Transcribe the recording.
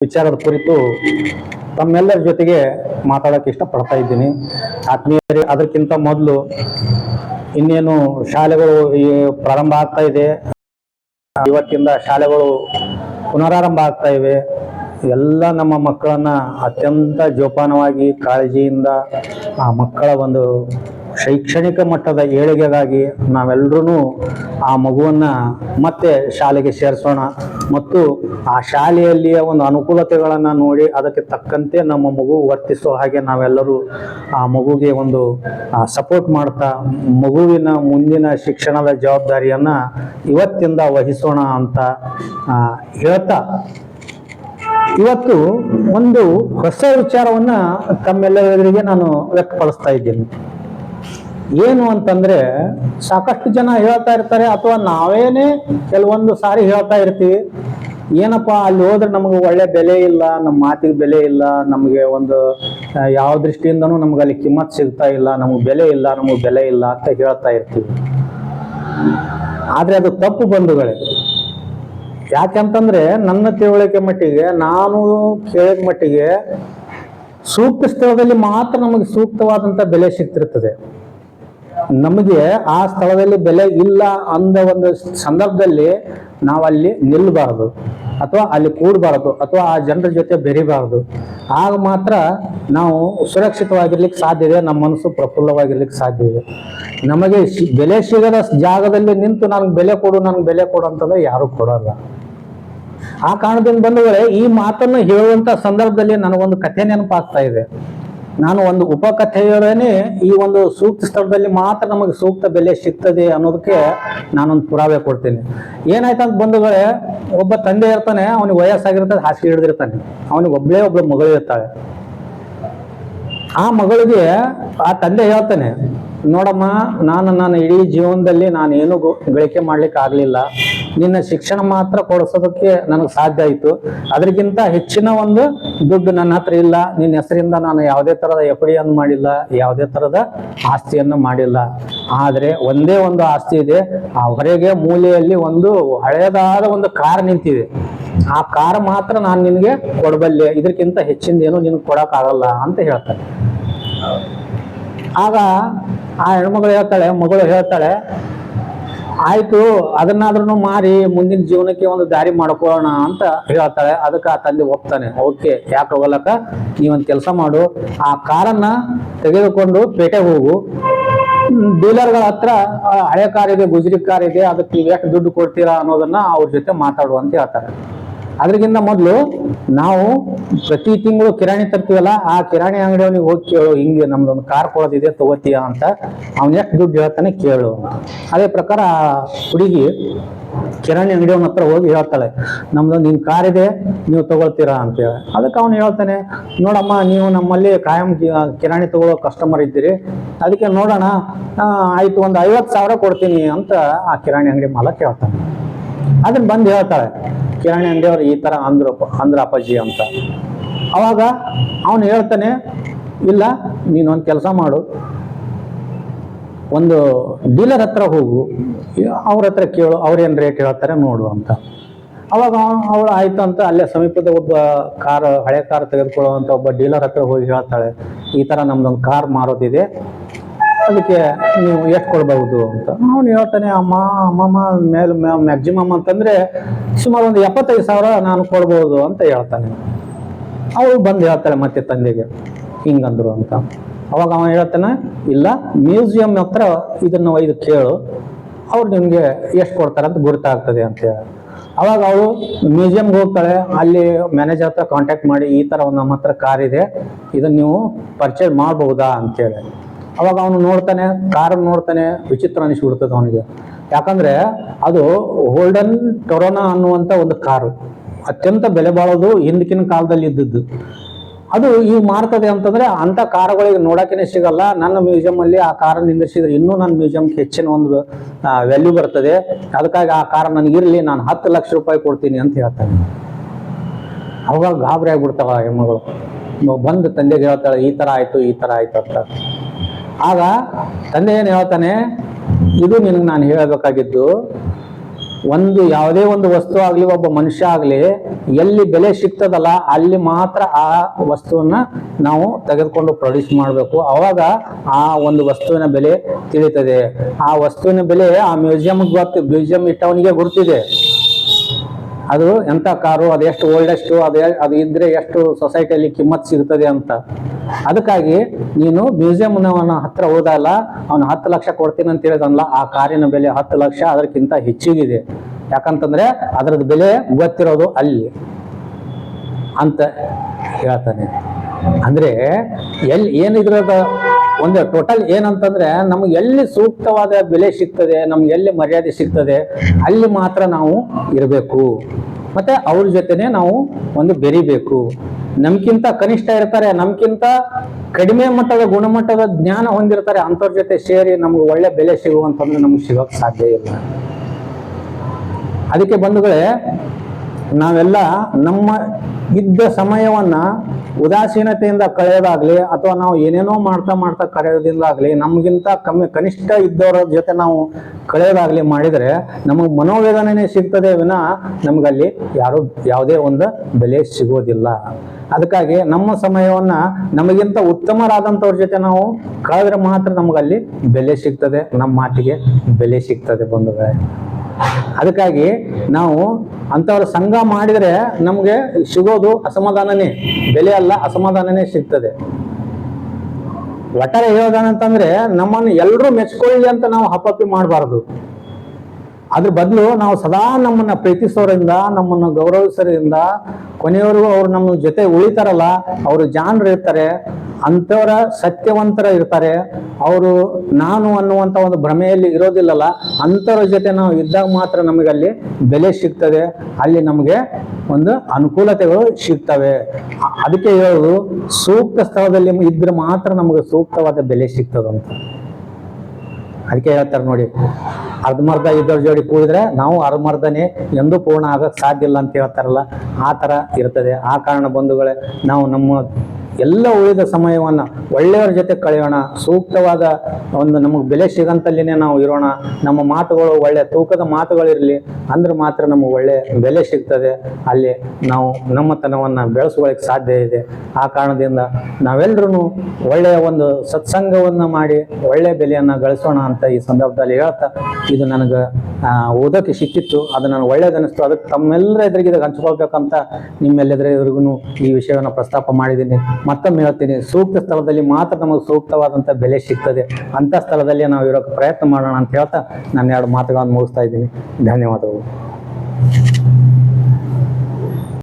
ವಿಚಾರದ ಕುರಿತು ತಮ್ಮೆಲ್ಲರ ಜೊತೆಗೆ ಮಾತಾಡೋಕೆ ಇಷ್ಟಪಡ್ತಾ ಇದ್ದೀನಿ. ಆತ್ಮೀಯರೇ, ಅದಕ್ಕಿಂತ ಮೊದಲು ಇನ್ನೇನು ಶಾಲೆಗಳು ಪ್ರಾರಂಭ ಆಗ್ತಾ ಇದೆ. ಇವತ್ತಿಂದ ಶಾಲೆಗಳು ಪುನರಾರಂಭ ಆಗ್ತಾ ಇವೆ. ಎಲ್ಲ ನಮ್ಮ ಮಕ್ಕಳನ್ನ ಅತ್ಯಂತ ಜೋಪಾನವಾಗಿ ಕಾಳಜಿಯಿಂದ ಆ ಮಕ್ಕಳ ಒಂದು ಶೈಕ್ಷಣಿಕ ಮಟ್ಟದ ಏಳಿಗೆಗಾಗಿ ನಾವೆಲ್ಲರೂ ಆ ಮಗುವನ್ನ ಮತ್ತೆ ಶಾಲೆಗೆ ಸೇರಿಸೋಣ. ಮತ್ತು ಆ ಶಾಲೆಯಲ್ಲಿಯ ಒಂದು ಅನುಕೂಲತೆಗಳನ್ನು ನೋಡಿ ಅದಕ್ಕೆ ತಕ್ಕಂತೆ ನಮ್ಮ ಮಗು ವರ್ತಿಸೋ ಹಾಗೆ ನಾವೆಲ್ಲರೂ ಆ ಮಗುಗೆ ಒಂದು ಸಪೋರ್ಟ್ ಮಾಡ್ತಾ ಮಗುವಿನ ಮುಂದಿನ ಶಿಕ್ಷಣದ ಜವಾಬ್ದಾರಿಯನ್ನು ಇವತ್ತಿಂದ ವಹಿಸೋಣ ಅಂತ ಹೇಳ್ತಾ. ಇವತ್ತು ಒಂದು ಹೊಸ ವಿಚಾರವನ್ನ ತಮ್ಮೆಲ್ಲರಿಗೆ ನಾನು ವ್ಯಕ್ತಪಡಿಸ್ತಾ ಇದ್ದೀನಿ. ಏನು ಅಂತಂದ್ರೆ ಸಾಕಷ್ಟು ಜನ ಹೇಳ್ತಾ ಇರ್ತಾರೆ ಅಥವಾ ನಾವೇನೇ ಕೆಲವೊಂದು ಸಾರಿ ಹೇಳ್ತಾ ಇರ್ತೀವಿ. ಏನಪ್ಪ, ಅಲ್ಲಿ ಹೋದ್ರೆ ನಮಗೆ ಒಳ್ಳೆ ಬೆಲೆ ಇಲ್ಲ ನಮ್ಮ ಮಾತಿಗೆ ಬೆಲೆ ಇಲ್ಲ, ನಮಗೆ ಒಂದು ಯಾವ ದೃಷ್ಟಿಯಿಂದನೂ ನಮ್ಗೆ ಅಲ್ಲಿ ಕಿಮ್ಮತ್ ಸಿಗ್ತಾ ಇಲ್ಲ, ನಮಗೆ ಬೆಲೆ ಇಲ್ಲ, ನಮಗೆ ಬೆಲೆ ಇಲ್ಲ ಅಂತ ಹೇಳ್ತಾ ಇರ್ತೀವಿ. ಆದ್ರೆ ಅದು ತಪ್ಪು ಬಂಧುಗಳೇ. ಯಾಕೆಂತಂದ್ರೆ ನನ್ನ ತಿಳುವಳಿಕೆ ಮಟ್ಟಿಗೆ, ನಾನು ಕೇಳಿದ ಮಟ್ಟಿಗೆ ಸೂಕ್ತ ಸ್ಥಳದಲ್ಲಿ ಮಾತ್ರ ನಮಗೆ ಸೂಕ್ತವಾದಂತ ಬೆಲೆ ಸಿಗ್ತಿರ್ತದೆ. ನಮಗೆ ಆ ಸ್ಥಳದಲ್ಲಿ ಬೆಲೆ ಇಲ್ಲ ಅಂದ ಒಂದು ಸಂದರ್ಭದಲ್ಲಿ ನಾವು ಅಲ್ಲಿ ನಿಲ್ಲಬಾರದು ಅಥವಾ ಅಲ್ಲಿ ಕೂಡಬಾರದು ಅಥವಾ ಆ ಜನರ ಜೊತೆ ಬೆರಿಬಾರದು. ಆಗ ಮಾತ್ರ ನಾವು ಸುರಕ್ಷಿತವಾಗಿರ್ಲಿಕ್ಕೆ ಸಾಧ್ಯ ಇದೆ, ನಮ್ಮ ಮನಸ್ಸು ಪ್ರಫುಲ್ಲವಾಗಿರ್ಲಿಕ್ಕೆ ಸಾಧ್ಯ ಇದೆ. ನಮಗೆ ಬೆಲೆ ಸಿಗದ ಜಾಗದಲ್ಲಿ ನಿಂತು ನನಗೆ ಬೆಲೆ ಕೊಡು, ನನಗೆ ಬೆಲೆ ಕೊಡು ಅಂತಂದ್ರೆ ಯಾರು ಕೊಡಲ್ಲ. ಆ ಕಾರಣದಿಂದ ಬಂದವರೇ ಈ ಮಾತನ್ನು ಹೇಳುವಂತ ಸಂದರ್ಭದಲ್ಲಿ ನನಗೊಂದು ಕಥೆ ನೆನಪಾಗ್ತಾ ಇದೆ. ನಾನು ಒಂದು ಉಪಕಥೆಯೊಡನೆ ಈ ಒಂದು ಸೂಕ್ತ ಸ್ಥಳದಲ್ಲಿ ಮಾತ್ರ ನಮಗೆ ಸೂಕ್ತ ಬೆಲೆ ಸಿಗ್ತದೆ ಅನ್ನೋದಕ್ಕೆ ನಾನೊಂದು ಪುರಾವೆ ಕೊಡ್ತೀನಿ. ಏನಾಯ್ತಂತ ಬಂಧುಗಳೇ, ಒಬ್ಬ ತಂದೆ ಇರ್ತಾನೆ, ಅವನಿಗೆ ವಯಸ್ಸಾಗಿರ್ತದೆ ಹಾಸಿಗೆ ಹಿಡಿದಿರ್ತಾನೆ. ಅವನಿಗೆ ಒಬ್ಬಳೇ ಒಬ್ಳು ಮಗಳು ಇರ್ತಾಳೆ. ಆ ಮಗಳಿಗೆ ಆ ತಂದೆ ಹೇಳ್ತಾನೆ, ನೋಡಮ್ಮ, ನಾನು ನನ್ನ ಇಡೀ ಜೀವನದಲ್ಲಿ ನಾನು ಏನು ಗಳಿಕೆ ಮಾಡ್ಲಿಕ್ಕೆ ಆಗ್ಲಿಲ್ಲ ನಿನ್ನ ಶಿಕ್ಷಣ ಮಾತ್ರ ಕೊಡಿಸೋದಕ್ಕೆ ನನಗೆ ಸಾಧ್ಯ ಆಯಿತು. ಅದಕ್ಕಿಂತ ಹೆಚ್ಚಿನ ಒಂದು ದುಡ್ಡು ನನ್ನ ಹತ್ರ ಇಲ್ಲ. ನಿನ್ನ ಹೆಸರಿಂದ ನಾನು ಯಾವುದೇ ಥರದ ಎಫ್ ಡಿಯನ್ನು ಮಾಡಿಲ್ಲ, ಯಾವುದೇ ಥರದ ಆಸ್ತಿಯನ್ನು ಮಾಡಿಲ್ಲ. ಆದರೆ ಒಂದೇ ಒಂದು ಆಸ್ತಿ ಇದೆ. ಆ ಹೊರಗೆ ಮೂಲೆಯಲ್ಲಿ ಒಂದು ಹಳೆಯದಾದ ಒಂದು ಕಾರ್ ನಿಂತಿದೆ. ಆ ಕಾರ್ ಮಾತ್ರ ನಾನು ನಿನಗೆ ಕೊಡಬಲ್ಲೆ. ಇದಕ್ಕಿಂತ ಹೆಚ್ಚಿಂದ ಏನು ನಿನಗೆ ಕೊಡೋಕ್ಕಾಗಲ್ಲ ಅಂತ ಹೇಳ್ತಾರೆ. ಆಗ ಆ ಹೆಣ್ಮಗಳು ಹೇಳ್ತಾಳೆ, ಮಗಳು ಹೇಳ್ತಾಳೆ ಆಯ್ತು ಅದನ್ನಾದ್ರೂ ಮಾರಿ ಮುಂದಿನ ಜೀವನಕ್ಕೆ ಒಂದು ದಾರಿ ಮಾಡ್ಕೊಳ್ಳೋಣ ಅಂತ ಹೇಳ್ತಾಳೆ. ಅದಕ್ಕೆ ಆ ತಂದೆ ಒಪ್ತಾನೆ. ಓಕೆ, ಯಾಕೆ ಹೋಗಲಕ್ಕ ನೀವೊಂದು ಕೆಲಸ ಮಾಡು. ಆ ಕಾರನ್ನ ತೆಗೆದುಕೊಂಡು ಪೇಟೆಗೆ ಹೋಗು. ಡೀಲರ್ಗಳ ಹತ್ರ ಹಳೆ ಕಾರ್ ಇದೆ, ಗುಜರಿ ಕಾರ್ ಇದೆ, ಅದಕ್ಕೆ ದುಡ್ಡು ಕೊಡ್ತೀರಾ ಅನ್ನೋದನ್ನ ಅವ್ರ ಜೊತೆ ಮಾತಾಡು ಅಂತ ಹೇಳ್ತಾರೆ ಅದ್ರಗಿಂತ ಮೊದಲು ನಾವು ಪ್ರತಿ ತಿಂಗಳು ಕಿರಾಣಿ ತರ್ತೀವಲ್ಲ, ಆ ಕಿರಾಣಿ ಅಂಗಡಿಯವನಿಗೆ ಹೋಗಿ ಕೇಳು, ಹಿಂಗೆ ನಮ್ದೊಂದು ಕಾರ್ ಕೊಡೋದಿದೆ ತಗೋತೀಯ ಅಂತ ಅವ್ನ ಎಷ್ಟು ದುಡ್ಡು ಹೇಳ್ತಾನೆ ಕೇಳು ಅದೇ ಪ್ರಕಾರ ಹುಡುಗಿ ಕಿರಾಣಿ ಅಂಗಡಿಯವನ ಹತ್ರ ಹೋಗಿ ಹೇಳ್ತಾಳೆ, ನಮ್ದೊಂದು ನಿನ್ ಕಾರ್ ಇದೆ, ನೀವು ತಗೊಳ್ತೀರಾ ಅಂತೇಳಿ ಅದಕ್ಕೆ ಅವನು ಹೇಳ್ತಾನೆ, ನೋಡಮ್ಮ, ನೀವು ನಮ್ಮಲ್ಲಿ ಕಾಯಂ ಕಿರಾಣಿ ತಗೊಳ್ಳೋ ಕಸ್ಟಮರ್ ಇದ್ದೀರಿ, ಅದಕ್ಕೆ ನೋಡೋಣ ಆಯ್ತು ಒಂದು ಐವತ್ತು ಸಾವಿರ ಕೊಡ್ತೀನಿ ಅಂತ ಆ ಕಿರಾಣಿ ಅಂಗಡಿ ಮಾಲಕ್ ಹೇಳ್ತಾನೆ. ಅದನ್ನ ಬಂದು ಹೇಳ್ತಾಳೆ ಕಿರಾಣಿ ಅಂಗಡಿಯವ್ರು ಈ ತರ ಅಂದ್ರಪ್ಪ ಅಂದ್ರ ಅಪ್ಪಾಜಿ ಅಂತ. ಅವಾಗ ಅವನು ಹೇಳ್ತಾನೆ, ಇಲ್ಲ ನೀನು ಒಂದು ಕೆಲಸ ಮಾಡು. ಒಂದು ಡೀಲರ್ ಹತ್ರ ಹೋಗು. ಅವ್ರ ಹತ್ರ ಕೇಳು ಅವ್ರೇನು ರೇಟ್ ಹೇಳ್ತಾರೆ ನೋಡು ಅಂತ. ಅವಾಗ ಅವಳು ಆಯ್ತು ಅಂತ ಅಲ್ಲೇ ಸಮೀಪದ ಒಬ್ಬ ಕಾರ್, ಹಳೆ ಕಾರ್ ತೆಗೆದುಕೊಳ್ಳುವಂಥ ಒಬ್ಬ ಡೀಲರ್ ಹತ್ರ ಹೋಗಿ ಹೇಳ್ತಾಳೆ, ಈ ತರ ನಮ್ದೊಂದು ಕಾರ್ ಮಾರೋದಿದೆ. ಅದಕ್ಕೆ ನೀವು ಎಷ್ಟು ಕೊಡ್ಬಹುದು ಅಂತ. ಅವನು ಹೇಳ್ತಾನೆ, ಅಮ್ಮ, ಅಮ್ಮಮ್ಮ, ಮೇಲೆ ಮ್ಯಾಕ್ಸಿಮಮ್ ಅಂತಂದ್ರೆ ಸುಮಾರು ಒಂದು ಎಪ್ಪತ್ತೈದು ಸಾವಿರ ನಾನು ಕೊಡ್ಬೋದು ಅಂತ ಹೇಳ್ತಾನೆ. ಅವಳು ಬಂದು ಹೇಳ್ತಾಳೆ ಮತ್ತೆ ತಂದೆಗೆ, ಹಿಂಗಂದ್ರು ಅಂತ. ಅವಾಗ ಅವನು ಹೇಳ್ತಾನೆ, ಇಲ್ಲ ಮ್ಯೂಸಿಯಂ ಹತ್ರ ಇದನ್ನ ಒಯ್ದು ಕೇಳು. ಅವ್ರು ನಿಮ್ಗೆ ಎಷ್ಟು ಕೊಡ್ತಾರೆ ಅಂತ ಗುರುತಾಗ್ತದೆ ಅಂತ ಹೇಳಿ. ಅವಾಗ ಅವಳು ಮ್ಯೂಸಿಯಂಗೆ ಹೋಗ್ತಾಳೆ. ಅಲ್ಲಿ ಮ್ಯಾನೇಜರ್ ಹತ್ರ ಕಾಂಟ್ಯಾಕ್ಟ್ ಮಾಡಿ, ಈ ತರ ಒಂದು ನಮ್ಮ ಹತ್ರ ಕಾರ್ ಇದೆ. ಇದನ್ನ ನೀವು ಪರ್ಚೇಸ್ ಮಾಡಬಹುದಾ? ಅಂತೇಳಿ ಅವಾಗ ಅವನು ನೋಡ್ತಾನೆ ಕಾರ್ ನೋಡ್ತಾನೆ, ವಿಚಿತ್ರ ಅನಿಸ್ಬಿಡ್ತದೆ ಅವನಿಗೆ. ಯಾಕಂದ್ರೆ ಅದು ಹೋಲ್ಡನ್ ಟೊರೋನಾ ಅನ್ನುವಂತ ಒಂದು ಕಾರು. ಅತ್ಯಂತ ಬೆಲೆ ಬಾಳೋದು ಹಿಂದಿನ ಕಾಲದಲ್ಲಿ ಇದ್ದದ್ದು. ಅದು ಈಗ ಮಾರ್ತದೆ ಅಂತಂದ್ರೆ ಅಂತ ಕಾರುಗಳಿಗೆ ನೋಡೋಕೆ ಸಿಗಲ್ಲ. ನನ್ನ ಮ್ಯೂಸಿಯಂ ಅಲ್ಲಿ ಆ ಕಾರ್ ನಿಂದಿಸಿದ್ರೆ ಇನ್ನೂ ನನ್ನ ಮ್ಯೂಸಿಯಂಗೆ ಹೆಚ್ಚಿನ ಒಂದು ವ್ಯಾಲ್ಯೂ ಬರ್ತದೆ. ಅದಕ್ಕಾಗಿ ಆ ಕಾರ್ ಇರಲಿ, ನಾನು ಹತ್ತು ಲಕ್ಷ ರೂಪಾಯಿ ಕೊಡ್ತೀನಿ ಅಂತ ಹೇಳ್ತಾನೆ. ಅವಾಗ ಗಾಬರಿ ಆಗ್ಬಿಡ್ತಾವ ಹೆಮ್ಮಗಳು ಬಂದು ತಂದೆಗೆ ಹೇಳ್ತಾಳೆ, ಈ ತರ ಆಯ್ತು, ಈ ತರ ಆಯ್ತು ಅಂತ. ಆಗ ತಂದೆ ಏನು ಹೇಳ್ತಾನೆ, ಇದು ನಿನಗೆ ನಾನು ಹೇಳಬೇಕಾಗಿದ್ದು, ಒಂದು ಯಾವುದೇ ಒಂದು ವಸ್ತು ಆಗಲಿ, ಒಬ್ಬ ಮನುಷ್ಯ ಆಗಲಿ, ಎಲ್ಲಿ ಬೆಲೆ ಸಿಗ್ತದಲ್ಲ, ಅಲ್ಲಿ ಮಾತ್ರ ಆ ವಸ್ತುವನ್ನ ನಾವು ತೆಗೆದುಕೊಂಡು ಪ್ರೊಡ್ಯೂಸ್ ಮಾಡಬೇಕು. ಅವಾಗ ಆ ಒಂದು ವಸ್ತುವಿನ ಬೆಲೆ ತಿಳಿತದೆ. ಆ ವಸ್ತುವಿನ ಬೆಲೆ ಆ ಮ್ಯೂಸಿಯಮ್ಗೆ ಗೊತ್ತು ಮ್ಯೂಸಿಯಂ ಇಟ್ಟವನಿಗೆ ಗುರುತಿದೆ. ಅದು ಎಂಥ ಕಾರು, ಅದು ಎಷ್ಟು ಓಲ್ಡೆಸ್ಟು ಅದು ಅದು ಇದ್ರೆ ಎಷ್ಟು ಸೊಸೈಟಿಯಲ್ಲಿ ಕಿಮ್ಮತ್ ಸಿಗ್ತದೆ ಅಂತ. ಅದಕ್ಕಾಗಿ ನೀನು ಮ್ಯೂಸಿಯಂನವನ ಹತ್ರ ಹೋದಲ್ಲ ಅವನು ಹತ್ತು ಲಕ್ಷ ಕೊಡ್ತೀನಿ ಅಂತ ಹೇಳಿದನಲ್ಲ, ಆ ಕಾರಿನ ಬೆಲೆ ಹತ್ತು ಲಕ್ಷ ಅದಕ್ಕಿಂತ ಹೆಚ್ಚಿಗಿದೆ. ಯಾಕಂತಂದ್ರೆ ಅದರದ್ದು ಬೆಲೆ ಗೊತ್ತಿರೋದು ಅಲ್ಲಿ ಅಂತ ಹೇಳ್ತಾನೆ. ಅಂದ್ರೆ ಎಲ್ಲಿ ಏನಿದ್ರದ? ಒಂದು ಟೋಟಲ್ ಏನಂತಂದ್ರೆ ನಮ್ಗೆ ಎಲ್ಲಿ ಸೂಕ್ತವಾದ ಬೆಲೆ ಸಿಗ್ತದೆ, ನಮ್ಗೆ ಎಲ್ಲಿ ಮರ್ಯಾದೆ ಸಿಗ್ತದೆ, ಅಲ್ಲಿ ಮಾತ್ರ ನಾವು ಇರಬೇಕು. ಮತ್ತೆ ಅವ್ರ ಜೊತೆನೆ ನಾವು ಒಂದು ಬೆರಿಬೇಕು. ನಮ್ಗಿಂತ ಕನಿಷ್ಠ ಇರ್ತಾರೆ ನಮ್ಗಿಂತ ಕಡಿಮೆ ಮಟ್ಟದ ಗುಣಮಟ್ಟದ ಜ್ಞಾನ ಹೊಂದಿರ್ತಾರೆ, ಅಂಥವ್ರ ಜೊತೆ ಸೇರಿ ನಮ್ಗೆ ಒಳ್ಳೆ ಬೆಲೆ ಸಿಗುವಂತಂದ್ರೆ ನಮ್ಗೆ ಸಿಗೋಕ್ ಸಾಧ್ಯ ಇಲ್ಲ. ಅದಕ್ಕೆ ಬಂಧುಗಳೇ ನಾವೆಲ್ಲ ನಮ್ಮ ಇದ್ದ ಸಮಯವನ್ನ ಉದಾಸೀನತೆಯಿಂದ ಕಳೆಯೋದಾಗ್ಲಿ ಅಥವಾ ನಾವು ಏನೇನೋ ಮಾಡ್ತಾ ಮಾಡ್ತಾ ಕಳೆಯೋದ್ರಿಂದಾಗ್ಲಿ ನಮಗಿಂತ ಕಮ್ಮಿ ಕನಿಷ್ಠ ಇದ್ದವರ ಜೊತೆ ನಾವು ಕಳೆಯೋದಾಗ್ಲಿ ಮಾಡಿದರೆ ನಮಗೆ ಮನೋವೇದನೆ ಸಿಗ್ತದೆ ವಿನ ನಮಗಲ್ಲಿ ಯಾರು ಯಾವುದೇ ಒಂದು ಬೆಲೆ ಸಿಗೋದಿಲ್ಲ. ಅದಕ್ಕಾಗಿ ನಮ್ಮ ಸಮಯವನ್ನ ನಮಗಿಂತ ಉತ್ತಮರಾದಂಥವ್ರ ಜೊತೆ ನಾವು ಕಳೆದ್ರೆ ಮಾತ್ರ ನಮಗಲ್ಲಿ ಬೆಲೆ ಸಿಗ್ತದೆ, ನಮ್ಮ ಮಾತಿಗೆ ಬೆಲೆ ಸಿಗ್ತದೆ ಬಂಧುಗಳೇ. ಅದಕ್ಕಾಗಿ ನಾವು ಅಂಥವ್ರ ಸಂಘ ಮಾಡಿದರೆ ನಮಗೆ ಸಿಗೋದು ಅಸಮಾಧಾನನೇ, ಬೆಲೆ ಅಲ್ಲ, ಅಸಮಾಧಾನನೇ ಸಿಗ್ತದೆ. ಒಟ್ಟಾರೆ ಹೇಳೋದಾನಂತಂದ್ರೆ, ನಮ್ಮನ್ನು ಎಲ್ಲರೂ ಮೆಚ್ಕೊಳ್ಳಿ ಅಂತ ನಾವು ಹಪ್ಪಪ್ಪಿ ಮಾಡಬಾರ್ದು. ಅದ್ರ ಬದಲು ನಾವು ಸದಾ ನಮ್ಮನ್ನ ಪ್ರೀತಿಸೋರಿಂದ, ನಮ್ಮನ್ನು ಗೌರವಿಸೋರಿಂದ, ಕೊನೆಯವರೆಗೂ ಅವ್ರು ನಮ್ಮ ಜೊತೆ ಉಳಿತಾರಲ್ಲ, ಅವರು ಜಾಣರು ಇರ್ತಾರೆ ಅಂಥವರ ಸತ್ಯವಂತರ ಇರ್ತಾರೆ. ಅವರು ನಾನು ಅನ್ನುವಂಥ ಒಂದು ಭ್ರಮೆಯಲ್ಲಿ ಇರೋದಿಲ್ಲಲ್ಲ, ಅಂಥವ್ರ ಜೊತೆ ನಾವು ಇದ್ದಾಗ ಮಾತ್ರ ನಮಗೆ ಅಲ್ಲಿ ಬೆಲೆ ಸಿಗ್ತದೆ. ಅಲ್ಲಿ ನಮಗೆ ಒಂದು ಅನುಕೂಲತೆಗಳು ಸಿಗ್ತವೆ. ಅದಕ್ಕೆ ಹೇಳೋದು, ಸೂಕ್ತ ಸ್ಥಳದಲ್ಲಿ ಇದ್ರೆ ಮಾತ್ರ ನಮಗೆ ಸೂಕ್ತವಾದ ಬೆಲೆ ಸಿಗ್ತದಂತ. ಅದಕ್ಕೆ ಹೇಳ್ತಾರೆ ನೋಡಿ, ಅರ್ಧಮರ್ಧ ಇದ್ದವ್ರ ಜೋಡಿ ಕೂಡಿದ್ರೆ ನಾವು ಅರ್ಧಮರ್ಧನೇ ಎಂದೂ ಪೂರ್ಣ ಆಗಕ್ಕೆ ಸಾಧ್ಯ ಇಲ್ಲ ಅಂತ ಹೇಳ್ತಾರಲ್ಲ, ಆ ಥರ ಇರ್ತದೆ. ಆ ಕಾರಣ ಬಂಧುಗಳೇ, ನಾವು ನಮ್ಮ ಎಲ್ಲ ಉಳಿದ ಸಮಯವನ್ನ ಒಳ್ಳೆಯವರ ಜೊತೆ ಕಳೆಯೋಣ, ಸೂಕ್ತವಾದ ಒಂದು ನಮಗೆ ಬೆಲೆ ಸಿಗಂತಲ್ಲಿನೇ ನಾವು ಇರೋಣ, ನಮ್ಮ ಮಾತುಗಳು ಒಳ್ಳೆ ತೂಕದ ಮಾತುಗಳಿರಲಿ ಅಂದ್ರೆ ಮಾತ್ರ ನಮಗೆ ಒಳ್ಳೆ ಬೆಲೆ ಸಿಗ್ತದೆ. ಅಲ್ಲಿ ನಾವು ನಮ್ಮತನವನ್ನು ಬೆಳೆಸ್ಕೊಳ್ಳಿಕ್ಕೆ ಸಾಧ್ಯ ಇದೆ. ಆ ಕಾರಣದಿಂದ ನಾವೆಲ್ಲರೂ ಒಳ್ಳೆಯ ಒಂದು ಸತ್ಸಂಗವನ್ನು ಮಾಡಿ ಒಳ್ಳೆಯ ಬೆಲೆಯನ್ನು ಗಳಿಸೋಣ ಅಂತ ಈ ಸಂದರ್ಭದಲ್ಲಿ ಹೇಳ್ತಾ, ಇದು ನನಗೆ ಓದೋಕ್ಕೆ ಓದೋಕೆ ಸಿಕ್ಕಿತ್ತು. ಅದು ನನಗೆ ಒಳ್ಳೇದನಿಸ್ತು ಅದಕ್ಕೆ ತಮ್ಮೆಲ್ಲರ ಎದುರಿಗೆ ಹಂಚ್ಕೊಳ್ಬೇಕಂತ ನಿಮ್ಮೆಲ್ಲದರ ಈ ವಿಷಯವನ್ನು ಪ್ರಸ್ತಾಪ ಮಾಡಿದ್ದೀನಿ. ಮತ್ತೊಮ್ಮೆ ಹೇಳ್ತೀನಿ, ಸೂಕ್ತ ಸ್ಥಳದಲ್ಲಿ ಮಾತ್ರ ನಮಗೆ ಸೂಕ್ತವಾದಂಥ ಬೆಲೆ ಸಿಗ್ತದೆ. ಅಂಥ ಸ್ಥಳದಲ್ಲಿ ನಾವು ಇರೋಕ್ಕೆ ಪ್ರಯತ್ನ ಮಾಡೋಣ ಅಂತ ಹೇಳ್ತಾ ನಾನು ಎರಡು ಮಾತುಗಳನ್ನು ಮುಗಿಸ್ತಾ ಇದ್ದೀನಿ. ಧನ್ಯವಾದಗಳು.